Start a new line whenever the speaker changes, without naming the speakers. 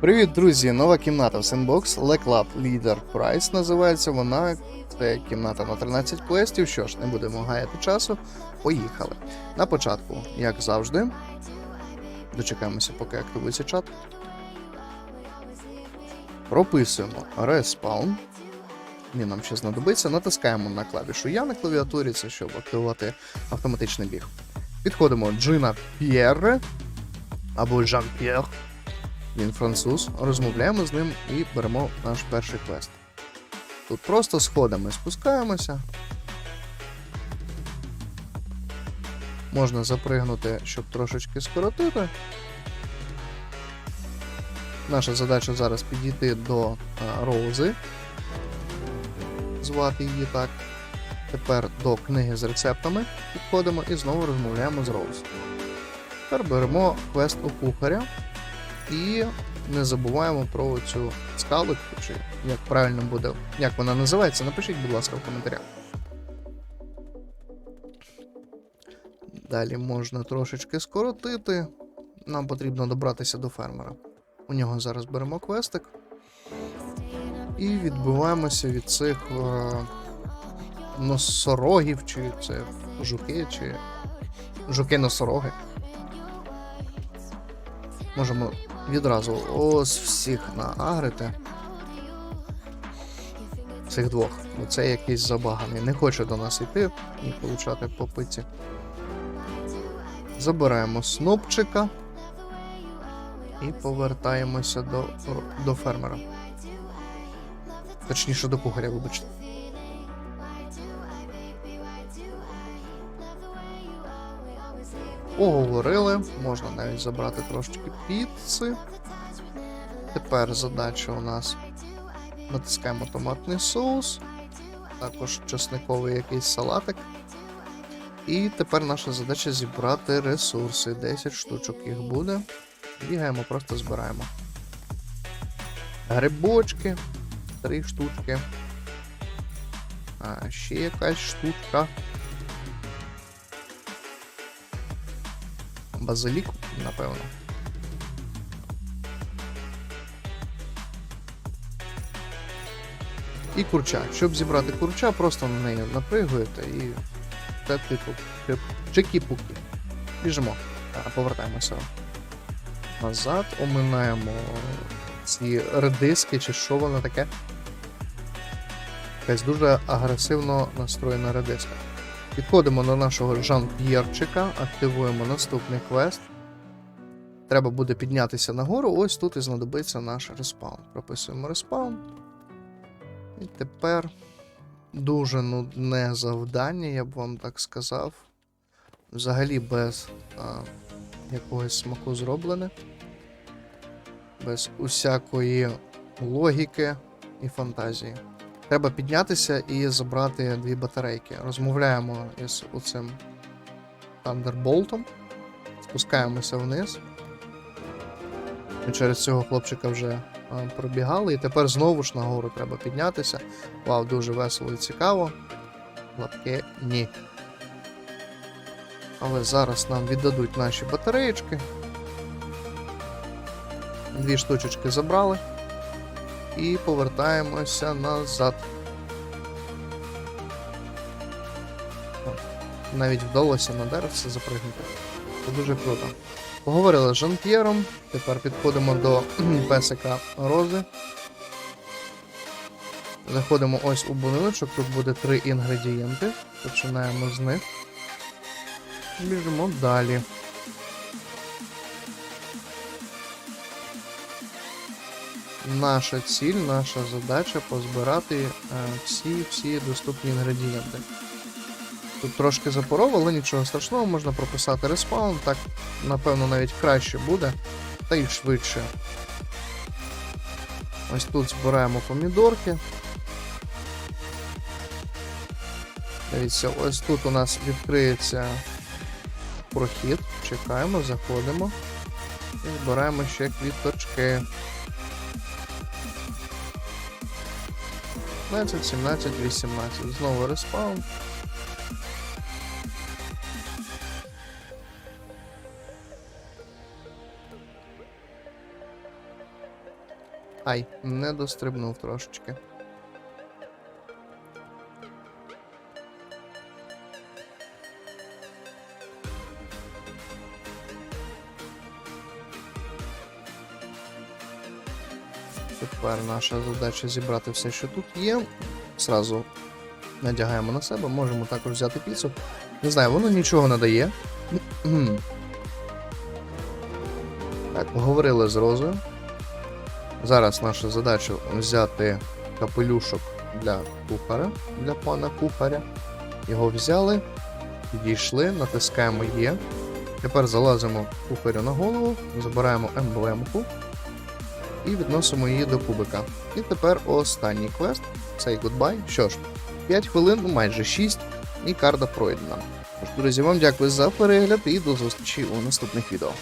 Привіт, друзі! Нова кімната в Sandbox Le Club Leader Price називається вона. Це кімната на 13 квестів. Що ж, не будемо гаяти часу. Поїхали. На початку, як завжди, дочекаємося, поки активується чат. Прописуємо Respawn. Він нам ще знадобиться. Натискаємо на клавішу Я на клавіатурі, це щоб активувати автоматичний біг. Підходимо Джина П'єре або Жан П'єр. Він француз, розмовляємо з ним і беремо наш перший квест. Тут просто сходами спускаємося. Можна запригнути, щоб трошечки скоротити. Наша задача зараз підійти до а, Роузи. Звати її так. Тепер до книги з рецептами підходимо і знову розмовляємо з Роуз. Тепер беремо квест у кухаря. І не забуваємо про цю скалу, чи як правильно буде, як вона називається, напишіть, будь ласка, в коментарях. Далі можна трошечки скоротити. Нам потрібно добратися до фермера. У нього зараз беремо квестик. І відбиваємося від цих е, носорогів, чи це жуки, чи жуки-носороги. Можемо відразу ось всіх наагрити. Цих двох. Бо це якийсь забаганий. Не хоче до нас йти і получати попиці. Забираємо снопчика і повертаємося до, до фермера. Точніше до кухаря, вибачте. Поговорили, можна навіть забрати трошечки піци. Тепер задача у нас натискаємо томатний соус, також чесниковий якийсь салатик. І тепер наша задача зібрати ресурси. 10 штучок їх буде. Бігаємо, просто збираємо. Грибочки, 3 штучки. А, ще якась штучка. Базилік, напевно. І курча. Щоб зібрати курча, просто на неї напригуєте і це типу чики-пуки. Біжимо. Повертаємося назад, оминаємо ці редиски, чи що воно таке. Якась дуже агресивно настроєна редиска. Підходимо до нашого Жан-П'єрчика, активуємо наступний квест. Треба буде піднятися нагору. Ось тут і знадобиться наш респаун. Прописуємо респаун. І тепер дуже нудне завдання, я б вам так сказав. Взагалі без а, якогось смаку зроблене. Без усякої логіки і фантазії. Треба піднятися і забрати дві батарейки. Розмовляємо із оцим Thunderboltом. Спускаємося вниз. Ми через цього хлопчика вже а, пробігали, і тепер знову ж нагору треба піднятися. Вау, дуже весело і цікаво. Лапки ні. Але зараз нам віддадуть наші батареєчки. Дві штучечки забрали. І повертаємося назад. Навіть вдалося на деревце запригнути. Це дуже круто. Поговорили з Жан-П'єром. Тепер підходимо до песика Рози. Заходимо ось у будиночок, тут буде три інгредієнти. Починаємо з них. Біжимо далі. Наша ціль, наша задача позбирати е, всі всі доступні інгредієнти. Тут трошки запоров, але нічого страшного, можна прописати респаун, так напевно навіть краще буде, та й швидше. Ось тут збираємо помідорки. Дивіться, ось тут у нас відкриється прохід. Чекаємо, заходимо і збираємо ще квіточки. 15, 17, 18. Знову респаун. Ай, не дострибнув трошечки. Тепер наша задача зібрати все, що тут є. Сразу надягаємо на себе, можемо також взяти піцу. Не знаю, воно нічого не дає. Так, поговорили з Розою. Зараз наша задача взяти капелюшок для кухаря, для пана кухаря. Його взяли, підійшли, натискаємо Є. Тепер залазимо кухарю на голову, забираємо емблемку і відносимо її до кубика. І тепер останній квест цей goodbye. Що ж, 5 хвилин, майже 6, і карта пройдена. Тож, друзі, вам дякую за перегляд і до зустрічі у наступних відео.